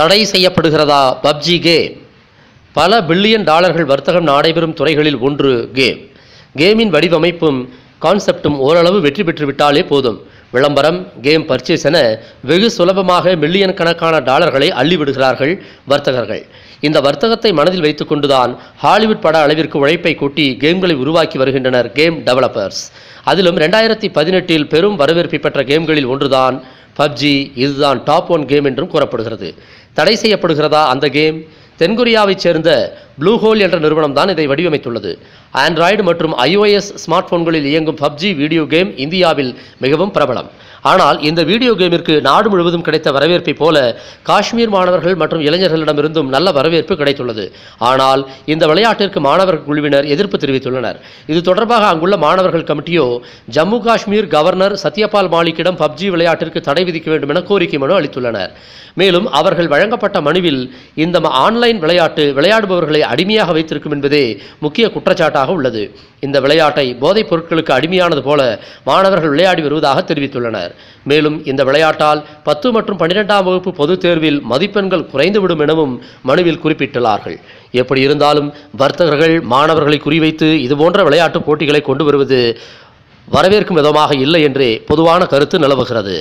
தடை செய்யப்படுகிறதா? PUBG game. பல billion டாலர்கள் வர்த்தகம் நடைபெறும் துறைகளில் ஒன்று கேம். கேமின் வடிவமைப்பும் கான்செப்டும் ஓரளவு வெற்றி பெற்று விட்டாலே போதும். விளம்பரம் கேம் பர்ச்சேஸ் என வெகு சுலபமாக மில்லியன் கணக்கான டாலர்களை அள்ளிவிடுகிறார்கள் வர்த்தகர்கள். இந்த வர்த்தகத்தை மனதில் வைத்துக்கொண்டுதான் ஹாலிவுட் பட அளவிற்கு உழைப்பை கூட்டி கேம்களை உருவாக்கி வருகின்றனர் கேம் டெவலப்பர்ஸ். அதிலும் ரெண்டாயிரத்தி பதினெட்டில் பெரும் வரவேற்பை பெற்ற கேம்களில் ஒன்றுதான் பப்ஜி இதுதான் டாப் ஒன் கேம் என்றும் கூறப்படுகிறது. தடை செய்யப்படுகிறதா அந்த கேம்? தென்கொரியாவைச் சேர்ந்த ப்ளூ ஹோல் என்ற நிறுவனம் தான் இதை வடிவமைத்துள்ளது. ஆண்ட்ராய்டு மற்றும் ஐஓஎஸ் ஸ்மார்ட் போன்களில் இயங்கும் பப்ஜி வீடியோ கேம் இந்தியாவில் மிகவும் பிரபலம். ஆனால் இந்த வீடியோ கேமிற்கு நாடு முழுவதும் கிடைத்த வரவேற்பை போல காஷ்மீர் மாணவர்கள் மற்றும் இளைஞர்களிடமிருந்தும் நல்ல வரவேற்பு கிடைத்துள்ளது. ஆனால் இந்த விளையாட்டிற்கு மாணவர் குழுவினர் எதிர்ப்பு தெரிவித்துள்ளனர். இது தொடர்பாக அங்குள்ள மாணவர்கள் கமிட்டியோ ஜம்மு காஷ்மீர் கவர்னர் சத்யபால் மாலிக்கிடம் பப்ஜி விளையாட்டிற்கு தடை விதிக்க வேண்டும் என கோரிக்கை மனு அளித்துள்ளனர். மேலும் அவர்கள் வழங்கப்பட்ட மனுவில் இந்த ஆன்லைன் விளையாட்டு விளையாடுபவர்களை அடிமையாக வைத்திருக்கும் என்பதே முக்கிய குற்றச்சாட்டாக உள்ளது. இந்த விளையாட்டை போதைப் பொருட்களுக்கு அடிமையானது போல மாணவர்கள் விளையாடி வருவதாக தெரிவித்துள்ளனர். மேலும் இந்த விளையாட்டால் பத்து மற்றும் பன்னிரெண்டாம் வகுப்பு பொதுத் தேர்வில் மதிப்பெண்கள் குறைந்துவிடும் எனவும் மனுவில் குறிப்பிட்டுள்ளார்கள். எப்படி இருந்தாலும் வர்த்தகர்கள் மாணவர்களை குறிவைத்து இதுபோன்ற விளையாட்டுப் போட்டிகளை கொண்டு வருவது வரவேற்கும் விதமாக இல்லை என்றே பொதுவான கருத்து நிலவுகிறது.